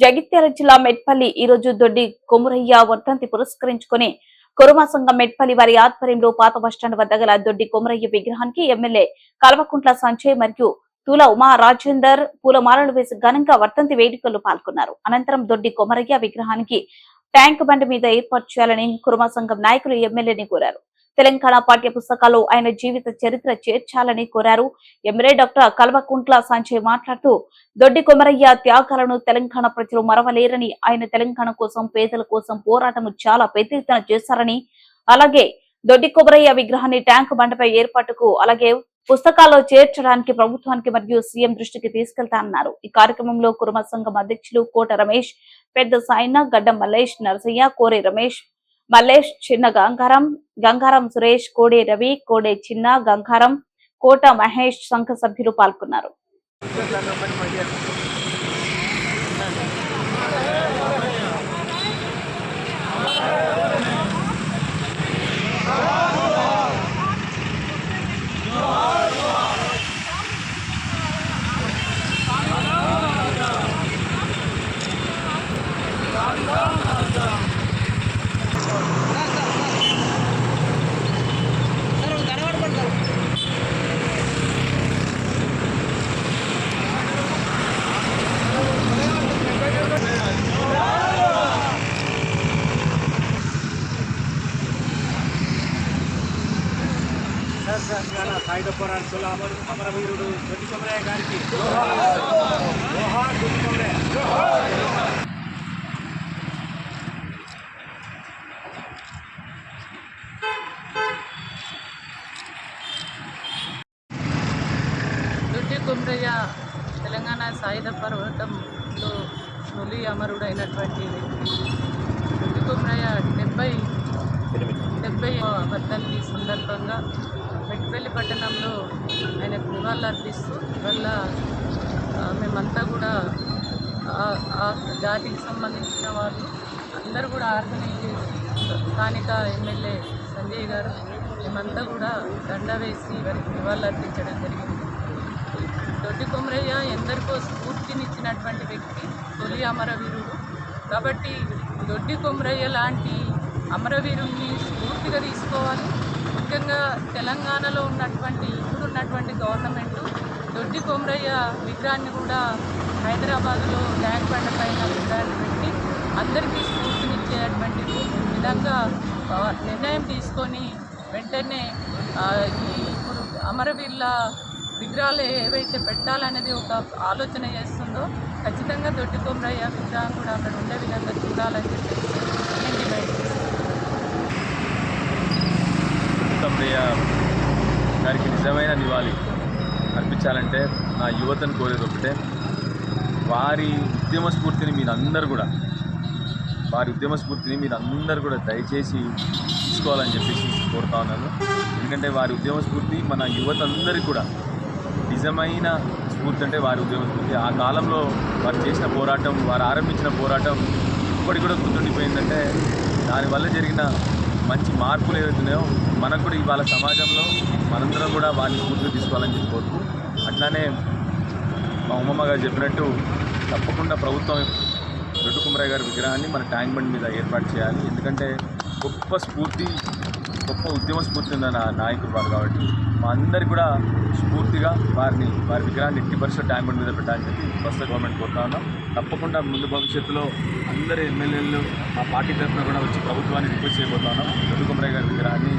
జగిత్యాల జిల్లా మెట్పల్లి ఈ రోజు దొడ్డి కొమురయ్య వర్ధంతి పురస్కరించుకుని కురుమా సంఘం మెట్పల్లి వారి ఆధ్వర్యంలో పాత బస్టాండ్ వద్ద గల దొడ్డి కొమరయ్య విగ్రహానికి ఎమ్మెల్యే కల్వకుంట్ల సంజయ్ మరియు తూల ఉమా రాజేందర్ పూలమాలలు వేసి ఘనంగా వర్ధంతి వేడుకల్లో పాల్గొన్నారు. అనంతరం దొడ్డి కొమరయ్య విగ్రహానికి ట్యాంక్ బండి మీద ఏర్పాటు చేయాలని కురుమా సంఘం నాయకులు ఎమ్మెల్యేని కోరారు. తెలంగాణ పాఠ్య పుస్తకాల్లో ఆయన జీవిత చరిత్ర చేర్చాలని కోరారు. ఎమ్మెల్యే డాక్టర్ కల్వకుంట్ల సంజయ్ మాట్లాడుతూ దొడ్డి కొమరయ్య త్యాగాలను తెలంగాణ ప్రజలు మరవలేరని ఆయన తెలంగాణ కోసం పేదల కోసం పోరాటం చాలా పెద్ద ఎత్తున చేశారని. అలాగే దొడ్డి కొమరయ్య విగ్రహాన్ని ట్యాంక్ బండపై ఏర్పాటుకు అలాగే పుస్తకాల్లో చేర్చడానికి ప్రభుత్వానికి మరియు సీఎం దృష్టికి తీసుకెళ్తానన్నారు ఈ కార్యక్రమంలో కురుమ సంఘం అధ్యక్షులు కోట రమేష్ పెద్ద సాయిన గడ్డం మల్లేష్ నరసయ్య కోరే రమేష్ మల్లేష్ చిన్న గంగారం గంగారం సురేష్ కోడే రవి కోడే చిన్న గంగారం కోట మహేష్ సంఘ సభ్యులు పాల్గొన్నారు. తెలంగాణ సాయుధ పోరాటంలో అమరు అమరవీరుడు దొడ్డి కొమరయ్య గారికి. దొడ్డి కొమరయ్య దొడ్డి కొమరయ్య తెలంగాణ సాయుధ పర్వతంలో తొలి అమరుడైనటువంటి వ్యక్తి. దొడ్డి కొమరయ్య డెబ్బై డెబ్బై వర్ధంతి సందర్భంగా మెట్పల్లి పట్టణంలో ఆయనకు నివాళులర్పిస్తూ వల్ల మేమంతా కూడా ఆ- జాతికి సంబంధించిన వాళ్ళు అందరూ కూడా ఆర్గనైజ్ స్థానిక ఎమ్మెల్యే సంజయ్ గారు మేమంతా కూడా దండ వేసి వారికి నివాళులర్పించడం జరిగింది. దొడ్డి కొమరయ్య ఎందరికో స్ఫూర్తినిచ్చినటువంటి వ్యక్తి తొలి అమరవీరుడు. కాబట్టి దొడ్డి కొమరయ్య లాంటి అమరవీరుణ్ణి స్ఫూర్తిగా తీసుకోవాలి. ముఖ్యంగా తెలంగాణలో ఉన్నటువంటి ఇప్పుడు ఉన్నటువంటి గవర్నమెంట్ దొడ్డి కొమరయ్య విగ్రహాన్ని కూడా హైదరాబాద్లో ట్యాంక్ బండ పైన విగ్రహాన్ని పెట్టి అందరికీ స్ఫూర్తినిచ్చేటువంటి విధంగా నిర్ణయం తీసుకొని వెంటనే ఈ ఇప్పుడు అమరవీరుల విగ్రహాలు ఏవైతే పెట్టాలనేది ఒక ఆలోచన చేస్తుందో ఖచ్చితంగా దొడ్డి కొమరయ్య విగ్రహం కూడా అక్కడ ఉండే విధంగా చూడాలని చెప్పేసి తమ్ముడయ్య గారికి నిజమైన నివాళి అర్పించాలంటే నా యువతను కోరేది ఒకటే. వారి ఉద్యమ స్ఫూర్తిని మీరందరూ కూడా వారి ఉద్యమ స్ఫూర్తిని మీరందరూ కూడా దయచేసి తీసుకోవాలని చెప్పేసి కోరుతా ఉన్నాను. ఎందుకంటే వారి ఉద్యమ స్ఫూర్తి మన యువత అందరికీ కూడా నిజమైన స్ఫూర్తి అంటే వారి ఉద్యమ స్ఫూర్తి. ఆ కాలంలో వారు చేసిన పోరాటం వారు ఆరంభించిన పోరాటం ఇప్పటికి కూడా గుర్తుండిపోయిందంటే దానివల్ల జరిగిన మంచి మార్పులు ఏవైతున్నాయో మనకు కూడా ఇవాళ సమాజంలో మనందరం కూడా వాళ్ళని స్ఫూర్తిగా తీసుకోవాలని చెప్పి కోరుకు అట్లానే మా ఉమ్మమ్మ గారు చెప్పినట్టు తప్పకుండా ప్రభుత్వం రెడ్డు కుమరయ్య గారి విగ్రహాన్ని మన ట్యాంక్ బండ్ మీద ఏర్పాటు చేయాలి. ఎందుకంటే గొప్ప స్ఫూర్తి గొప్ప ఉద్యమ స్ఫూర్తి ఉన్న నా నాయకుడు వారు కాబట్టి మా అందరికి కూడా స్ఫూర్తిగా వారిని వారి విగ్రహాన్ని ఎట్టి పరిస్థితి ట్యాంక్ మీద పెట్టాలని చెప్పి ప్రస్తుత గవర్నమెంట్ కోరుతా ఉన్నాం. తప్పకుండా ముందు భవిష్యత్తులో అందరు ఎమ్మెల్యేలు మా పార్టీ తరఫున కూడా వచ్చి ప్రభుత్వాన్ని రిక్వెస్ట్ చేయబోతా ఉన్నాం. దొడ్డు కుమరయ్య గారి విగ్రహాన్ని